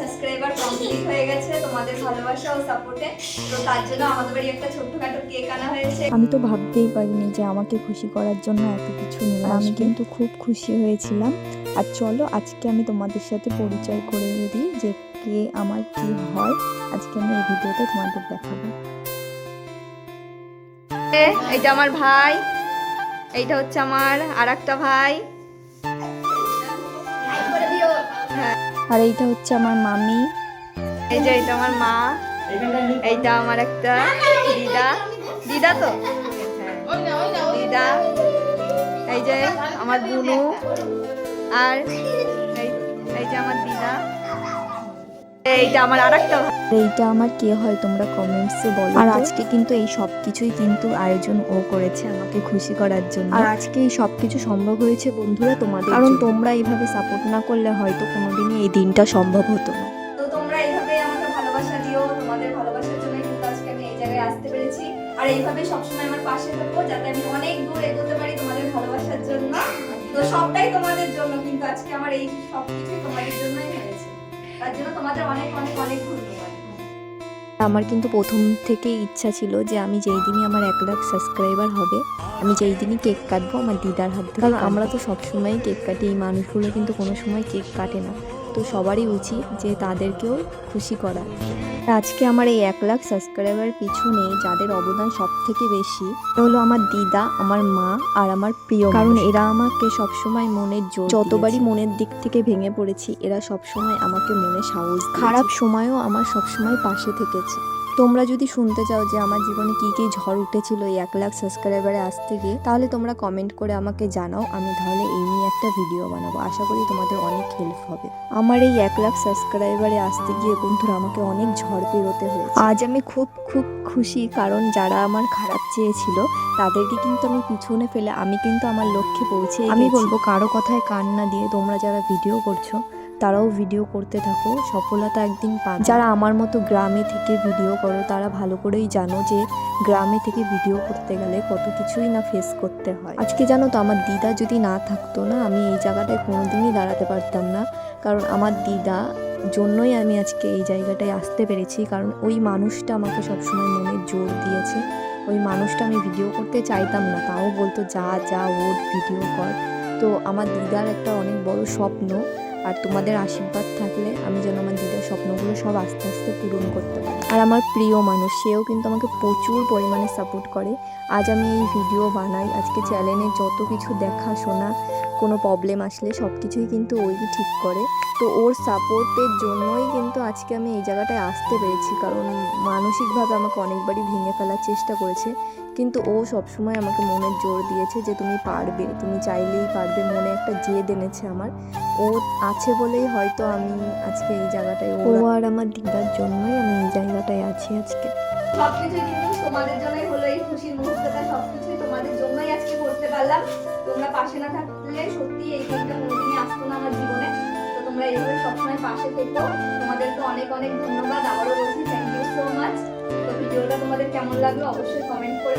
Subscriber complete হয়ে গেছে তোমাদের ভালোবাসা ও সাপোর্টে তো তার জন্য আমাদের বাড়ি একটা ছোট্টখাটো কেক আনা হয়েছে। আমি তো ভাবতেই পারিনি যে আমাকে খুশি করার জন্য এত কিছু নিয়ে আমি কিন্তু খুব খুশি হয়েছিলাম। আর চলো আজকে আমি তোমাদের সাথে পরিচয় করে দিই যে কে আমার কি হয়। আজকে আমি এই ভিডিওতে তোমাদের দেখাবো। এটা আমার ভাই। এইটা হচ্ছে আমার আর একটা ভাই। আর এইটা হচ্ছে আমার মামি। এই যে এইটা আমার মা। এইটা আমার একটা দিদা। দিদা তো? দিদা। এই যে আমার বুনু। আর এই যে আমার দিদা। এইটা আমার আর একটা ভাই আর এইটা আমার কে হয় তোমরা কমেন্টসে বলো আর আজকে কিন্তু এই সব কিছুই কিন্তু আয়োজন ও করেছে আমাকে খুশি করার জন্য। আর আজকে এই সব কিছু সম্ভব হয়েছে বন্ধুরা তোমাদের কারণ তোমরা এইভাবে সাপোর্ট না করলে হয়তো কোনোদিনই এই দিনটা সম্ভব হতো না। তো তোমরা এইভাবে আমাকে ভালোবাসা দিও তোমাদের ভালোবাসার জন্য কিন্তু আজকে আমি এই জায়গায় আসতে পেরেছি। আর এইভাবে সবসময় আমার পাশে থাকো যাতে আমি অনেক দূর এগোতে পারি তোমাদের ভালোবাসার জন্য। তো সবটাই তোমাদের জন্য কিন্তু আজকে আমার এই সব কিছুই তোমাদের তার জন্য তোমাদের অনেক অনেক অনেক ধন্যবাদ। আমার কিন্তু প্রথম থেকে ইচ্ছা ছিল যে আমি যেই দিনই আমার এক লাখ সাবস্ক্রাইবার হবে আমি যেই দিনই কেক কাটবো আমার দিদার হাত থেকে কারণ আমরা তো সবসময় কেক কাটি এই মানুষগুলো কিন্তু কোনো সময় কেক কাটে না। তো সবারই উচিত যে তাদেরকেও খুশি করা। আজকে আমার এই এক লাখ সাবস্ক্রাইবার পিছনে যাদের অবদান সব থেকে বেশি হলো আমার দিদা আমার মা আর আমার প্রিয় কারণ এরা আমাকে সবসময় মনের জোর যতবারই মনের দিক থেকে ভেঙে পড়েছি এরা সবসময় আমাকে মনে সাহস খারাপ সময়ও আমার সবসময় পাশে থেকেছে। তোমরা যদি শুনতে চাও যে আমার জীবনে কি কি ঝড় উঠেছিল এই এক লাখ সাবস্ক্রাইবারে আসতে গিয়ে তাহলে তোমরা কমেন্ট করে আমাকে জানাও আমি তাহলে এই নিয়ে একটা ভিডিও বানাবো। আশা করি তোমাদের অনেক হেল্প হবে। আমার এই এক লাখ সাবস্ক্রাইবারে আসতে গিয়ে বন্ধুরা আমাকে অনেক ঝড় পেরোতে হয়েছে। আজ আমি খুব খুব খুশি কারণ যারা আমার খারাপ চেয়েছিল তাদেরকে কিন্তু আমি পিছনে ফেলে আমি কিন্তু আমার লক্ষ্যে পৌঁছে আমি বলব কারও কথায় কান না দিয়ে তোমরা যারা ভিডিও করছ তারাও ভিডিও করতে থাকো। সফলতা একদিন পাবে। যারা আমার মতো গ্রামে থেকে ভিডিও করো, তারা ভালো করেই জানো যে গ্রামে থেকে ভিডিও করতে গেলে কত কিছুই না ফেস করতে হয়। আজকে জানো তো, আমার দিদা যদি না থাকতো না, আমি এই জায়গাটায় কোনোদিনই দাঁড়াতে পারতাম না। কারণ আমার দিদা জন্যই আমি আজকে এই জায়গাটায় আসতে পেরেছি। কারণ ওই মানুষটা আমাকে সবসময় মনে জোর দিয়েছে। ওই মানুষটা আমি ভিডিও করতে চাইতাম না। তাও বলতো, যা যা ওর ভিডিও কর। তো আমার দিদার একটা অনেক বড় স্বপ্ন আর তোমাদের আশীর্বাদ থাকলে আমি যেন আমার দিদার স্বপ্নগুলো সব আস্তে আস্তে পূরণ করতে পারি। আর আমার প্রিয় মানুষ সেও কিন্তু আমাকে প্রচুর পরিমাণে সাপোর্ট করে। আজ আমি এই ভিডিও বানাই। আজকে চ্যানেলে যত কিছু দেখাশোনা কোনো প্রবলেম আসলে সব কিছুই কিন্তু ওই ঠিক করে। তো ওর সাপোর্টের জন্যই কিন্তু আজকে আমি এই জায়গাটায় আসতে পেরেছি। কারণ মানসিকভাবে আমাকে অনেকবারই ভেঙে ফেলার চেষ্টা করেছে। কিন্তু ও সবসময় আমাকে মনের জোর দিয়েছে যে তুমি পারবে তুমি চাইলেই পারবে। মনে একটা জেদ এনেছে আমার। ও আছে বলেই হয়তো আমি আজকে এই জায়গাটায় ও আর আমার দিদার জন্যই আমি এই জায়গাটায় আছি আজকে। সবকিছু কিন্তু তোমাদের জন্যই হলো এই খুশির মুহূর্তটা। সবকিছুই তোমাদের জন্যই আজকে করতে পারলাম। তোমরা পাশে না থাকলে সত্যি এই দিনটা কোনোদিনই আসতো না আমার জীবনে। তো তোমরা এইভাবে সবসময় পাশে থেকো। তোমাদেরকে অনেক অনেক ধন্যবাদ। আবারও বলছি থ্যাংক ইউ সো মাচ তো ভিডিওটা তোমাদের কেমন লাগল অবশ্যই কমেন্ট করে